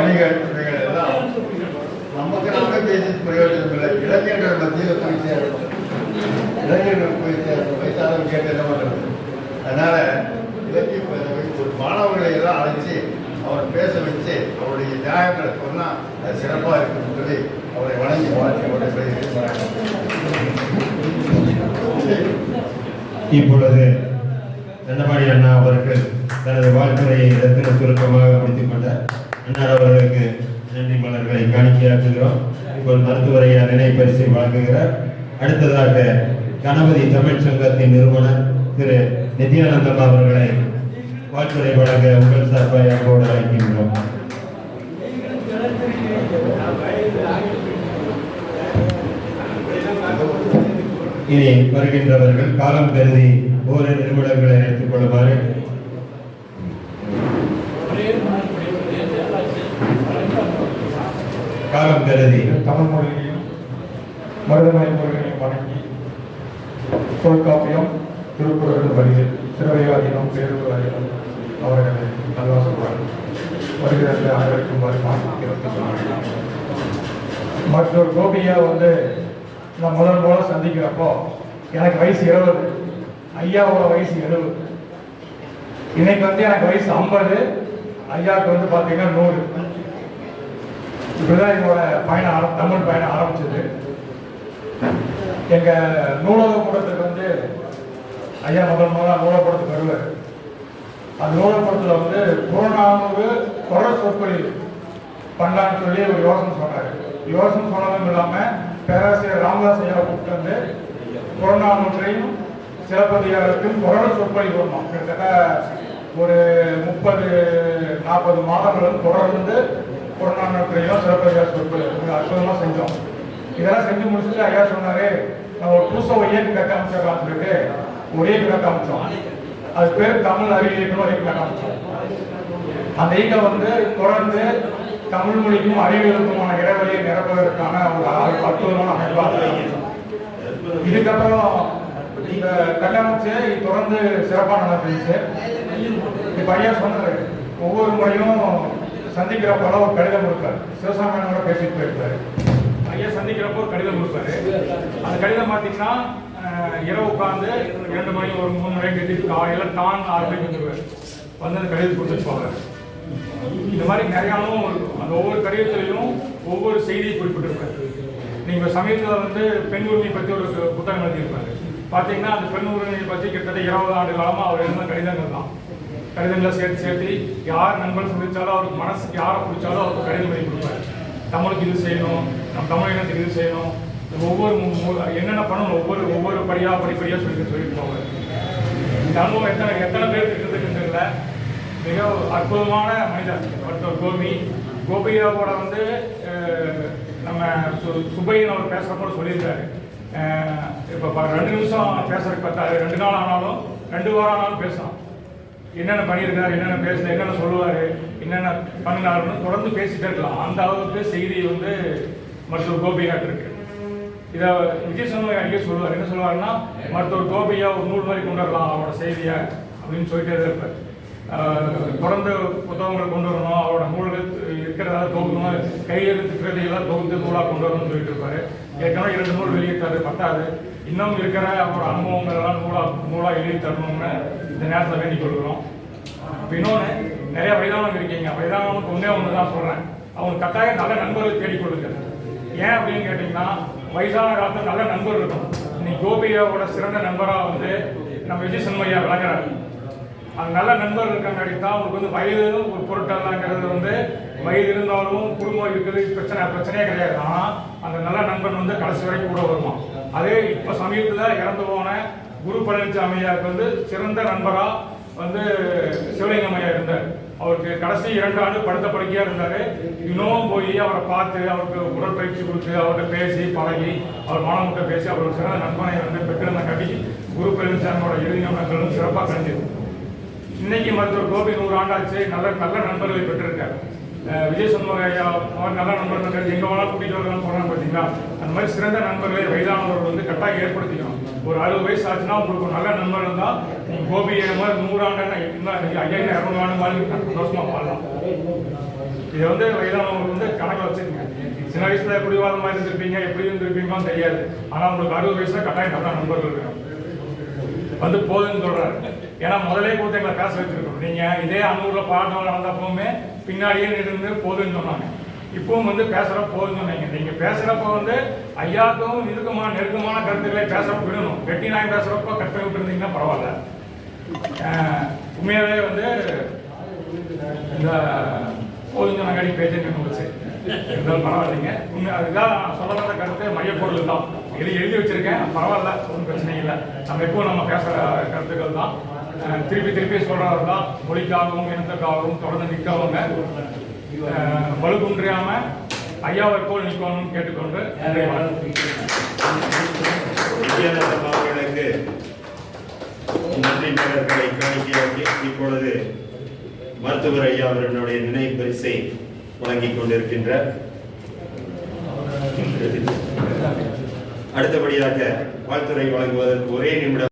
பணிகள் இவைகள் எல்லாம் நமக்கு நாமே பேசி பிரயோஜனம் இல்லை இளைஞர்கள் மத்தியில் போய் சேரணும். இளைஞர்கள் போய் சேரணும். வயசானவங்க கேட்டு என்ன பண்ணுறது? அதனால இலக்கிய ஒரு மாணவர்களை எல்லாம் அழைச்சி அவர் பேச வச்சு அவருடைய நியாயங்களை சொன்னால் அது சிறப்பாக இருக்குன்னு சொல்லி அவரை வணங்கி வாழ்க்கை அவருடைய இப்பொழுது தண்டபாணி அண்ணா அவர்கள் தனது வாழ்த்துறையை ரத்தின அன்னார் அவர்களுக்கு நன்றி மலர்களை காணிக்கையாற்றுகிறோம் இப்போது மருத்துவரையா நினைவு பரிசை வழங்குகிறார். அடுத்ததாக கணபதி தமிழ் சங்கத்தின் நிறுவனர் திரு நித்யானந்தம் அவர்களை வாழ்த்துறை வழங்க உங்கள் சார்பாக அன்போடு அழைக்கின்றோம். இனி வருகின்றவர்கள் காலம் கருதி ஓரிரு நிமிடங்களை எடுத்துக் கொள்ளுமாறு காலம் கருதி தமிழ் மொழியையும் மருதமலை முருகனையும் வணங்கி தொல்காப்பியம் திருக்குறள் வழியில் திருவையாதீனம் பேருவாதீனம் அவர்களை நல்வாசப்படுவார் வருகிறது அனைவருக்கும் வருமானம் மற்றொரு கோபியை வந்து நான் முதல் முதல்ல சந்திக்கிறப்போ எனக்கு வயசு எழுபது ஐயாவோட வயசு எழுபது. இன்னைக்கு வந்து எனக்கு வயசு ஐம்பது ஐயாவுக்கு வந்து பார்த்தீங்கன்னா நூறு. இப்படிதான் என்னோட பயணம் ஆரம் தமிழ் பயணம் ஆரம்பிச்சது. எங்க நூலக கூடத்துக்கு வந்து ஐயா முதல் முதல்ல நூலகக்கூடத்துக்கு வருவார். அந்த நூலகத்தில் வந்து புறநானூறு குரல் சொற்பொழிவு பண்ணலான்னு சொல்லி ஒரு யோசனை சொன்னார். யோசனை சொன்னதும் இல்லாமல் பேராசிரியர் ராமதாஸ் ஐயாவை கூப்பிட்டு வந்து புறநானூற்றையும் சிலப்பதிகாரத்தையும் குரல் சொற்பொழிவு வரணும் கிட்டத்தட்ட ஒரு முப்பது நாற்பது மாதங்கள் தொடர்ந்து தொடர்ந்து புறநானூற்றையும் சிலப்பதிகார சொற்பொழிவு. மிக அற்புதமாக செஞ்சோம். இதெல்லாம் செஞ்சு முடிச்சுட்டு ஐயா சொன்னாரு நம்ம ஒரு புதுசாக ஒரு இயக்கம் கட்ட அமைச்சிடலாம் சொல்லிட்டு ஒரு இயக்கம் கட்ட அமைச்சோம் அது பேர் தமிழ் அறிவியல் இயக்கம் ஒரு இயக்கம் கட்ட அமைச்சோம் அந்த இயக்கம் வந்து தொடர்ந்து தமிழ் மொழிக்கும் அறிவியலுக்குமான இடைவெளியை நிரப்புவதற்கான ஒரு அற்புதமான அமைப்பாக இதுக்கப்புறம் இந்த கட்டமைச்சு தொடர்ந்து சிறப்பாக நடந்துச்சு. இப்போ ஐயா சொன்னது ஒவ்வொரு முறையும் சந்திக்கிறப்ப ஒரு கடிதம் கொடுப்பாரு. சிவசாமியோட பேசிட்டு போயிருப்பாரு. ஐயா சந்திக்கிறப்போ ஒரு கடிதம் கொடுப்பாரு. அந்த கடிதம் பார்த்தீங்கன்னா இரவு உட்காந்து இரண்டு மணி ஒரு மூணு மணி கட்டிட்டு காலையில் தான் ஆறு மணிக்கு வந்து அந்த கடிதம் கொடுத்துட்டு போவாரு. இந்த மாதிரி நிறைய அனுபவம் இருக்கும். அந்த ஒவ்வொரு கடிதத்திலையும் ஒவ்வொரு செய்தியை குறிப்பிட்டிருப்பாரு. நீங்க சமயத்தில் வந்து பெண் உரிமை பற்றி ஒரு புத்தகம் எழுதியிருப்பாரு. பார்த்தீங்கன்னா அந்த பெண் உரிமையை பற்றி கிட்டத்தட்ட இருபது ஆண்டு காலமாக அவர் எழுந்த கடிதங்கள் தான். கடிதங்களை சேர்த்து சேர்த்து யார் நண்பர் சந்திச்சாலும் அவருக்கு மனசுக்கு யாரை பிடிச்சாலும் அவருக்கு கடிதம் எழுதி கொடுப்பாரு. தமிழுக்கு இது செய்யணும் நம்ம தமிழ் இனத்துக்கு இது செய்யணும். ஒவ்வொரு என்னென்ன பண்ணணும் ஒவ்வொரு ஒவ்வொரு படியாக படிப்படியாக சொல்லி சொல்லிட்டு போவார். இந்த அனுபவம் எத்தனை எத்தனை பேர் இருக்குதுன்னு தெரியல மிக அற்புதமான மனிதர் மருத்துவர் கோபி. கோபியாவோட வந்து நம்ம சு- சுப்பையன் அவர் பேசுகிறப்போ சொல்லியிருக்காரு. இப்போ ரெண்டு நிமிஷம் பேசுறதுக்கு பத்தாது. ரெண்டு நாள் ஆனாலும் ரெண்டு வாரம் ஆனாலும் பேசலாம். என்னென்ன பண்ணியிருக்காரு என்னென்ன பேசல என்னென்ன சொல்லுவார் என்னென்ன பண்ணினாருன்னு தொடர்ந்து பேசிட்டே இருக்கலாம். அந்த அளவுக்கு செய்தி வந்து மருத்துவர் கோபியாக இருக்கு. இதை விஜய் சண்முக அடிக்கடி சொல்லுவார். என்ன சொல்லுவாருன்னா மருத்துவர் கோபியா ஒரு நூல் மாதிரி கொண்டு வரலாம் அவரோட செய்தியை அப்படின்னு சொல்லிட்டே தான் இருப்பார். தொடர்ந்து புத்தகங்களை கொண்டு வரணும். அவரோட நூல்கள் இருக்கிறதா தொகுக்கணும். கையெழுத்து பிரதிகளாக தொகுத்து நூலாக கொண்டு வரணும்னு சொல்லிட்டு இருப்பாரு. ஏற்கனவே இரண்டு நூல் வெளியிட்டாரு பத்தாது இன்னும் இருக்கிற அவரோட அனுபவங்கள்லாம் நூலாக நூலாக எழுதி தரணும்னு இந்த நேரத்தில் வேண்டிக் கொள்கிறோம். இன்னொன்று நிறைய வயதானவங்க இருக்கீங்க. வயதானவங்களுக்கு ஒன்றே ஒன்று தான் சொல்கிறேன் அவங்க கட்டாயம் நல்ல நண்பர்களை தேடிக்கொள்ளுங்க ஏன் அப்படின்னு கேட்டிங்கன்னா வயசான காலத்தில் நல்ல நண்பர் இருக்கும் இன்னைக்கு கோபியாவோட சிறந்த நண்பராக வந்து நம்ம விஜய் சண்மையா விளங்குறாரு. நல்ல நண்பர் இருக்கங்காடி தான். உங்களுக்கு வந்து வயது ஒரு பொருட்டல்லாங்கிறது வந்து வயது இருந்தாலும் குடும்பம் இருக்குது பிரச்சனை பிரச்சனையே கிடையாது. ஆனால் அந்த நல்ல நண்பன் வந்து கடைசி வரைக்கும் கூட வருமா அதே இப்போ சமீபத்தில் இறந்து போன குரு பழனிசாமி ஐயாவுக்கு வந்து சிறந்த நண்பராக வந்து சிவலிங்கம் ஐயா இருந்தார். அவருக்கு கடைசி இரண்டு ஆண்டு படுத்த படுக்கையாக இருந்தார். இன்னும் போய் அவரை பார்த்து அவருக்கு உடற்பயிற்சி கொடுத்து அவர்கிட்ட பேசி பழகி அவர் மாணவர்கிட்ட பேசி அவருக்கு சிறந்த நண்பனை வந்து பெற்றிருந்த கட்டி குரு பழனிசாமியோட இறுதி நிமிடங்களும் சிறப்பாக கழிஞ்சது இன்னைக்கு மருத்துவர் கோபி நூறு ஆண்டாச்சு. நல்ல நல்ல நண்பர்களை பெற்றிருக்காரு. விஜய் சண்முகையா அவர் நல்ல நண்பர்கள் எங்க வேணாலும் கூட்டிட்டு வரலாம்னு போறாங்க பாத்தீங்களா? அந்த மாதிரி சிறந்த நண்பர்களை வயதானவர்கள் வந்து கட்டாயம் ஏற்படுத்திக்கணும். ஒரு அறுபது வயசு ஆச்சுன்னா உங்களுக்கு ஒரு நல்ல நண்பர் இருந்தா நீங்க கோபி மாதிரி நூறு ஐயா இன்னும் இரநூறு ஆண்டு மாதிரி சந்தோஷமா வாழலாம். இதை வந்து வயதானவங்களுக்கு வந்து கணக்கில் வச்சிருக்கீங்க சின்ன வயசுல குடிவாதமாக இருந்திருப்பீங்க எப்படி இருந்திருப்பீங்கன்னு தெரியாது. ஆனால் உங்களுக்கு அறுபது வயசுல கட்டாயம் நல்ல நண்பர்கள் வேணும். வந்து போதுன்னு சொல்றாரு. ஏன்னா முதலே கொடுத்து எங்களை பேச வச்சிருக்கோம். நீங்க இதே அன்னூர்ல பாடம் நடந்தப்பவுமே பின்னாடியே நின்று போதுன்னு சொன்னாங்க. இப்பவும் வந்து பேசுற போதுன்னு சொன்னீங்க. நீங்க பேசுறப்ப வந்து ஐயாக்கும் இதுக்குமான நெருக்கமான கருத்துக்களை பேச விடணும். வெட்டி நாய் பேசுறப்ப கற்று விட்டு இருந்தீங்கன்னா பரவாயில்ல உண்மையாவே வந்து இந்த போதும் சொன்னாங்க பேச்சு நின்றுச்சு இருந்தாலும் பரவாயில்லைங்க. உண்மை அதுதான் சொல்ல வந்த கருத்து. மையப்பொருள் தான். எழுதி எழுதி வச்சிருக்கேன். பரவாயில்ல ஒன்றும் பிரச்சனை இல்லை. நம்ம எப்போ நம்ம பேசுகிற கருத்துக்கள் தான். திருப்பி திருப்பி சொல்றது தான் மொழிக்காகவும் இனத்துக்காகவும் தொடர்ந்து நிற்கவங்க வலுகுன்றியாம வலுக்குன்றியாம ஐயாவை போல் நிற்கணும்னு கேட்டுக்கொண்டு நன்றி அவர்களுக்கு நன்றி மலர்களை காணிக்கையாக்கி இப்பொழுது மருத்துவர் ஐயா அவர்களுடைய நினைவு பரிசை வழங்கிக் கொண்டிருக்கின்ற அடுத்தபடியாக வாழ்த்துறை வழங்குவதற்கு ஒரே நிமிடம்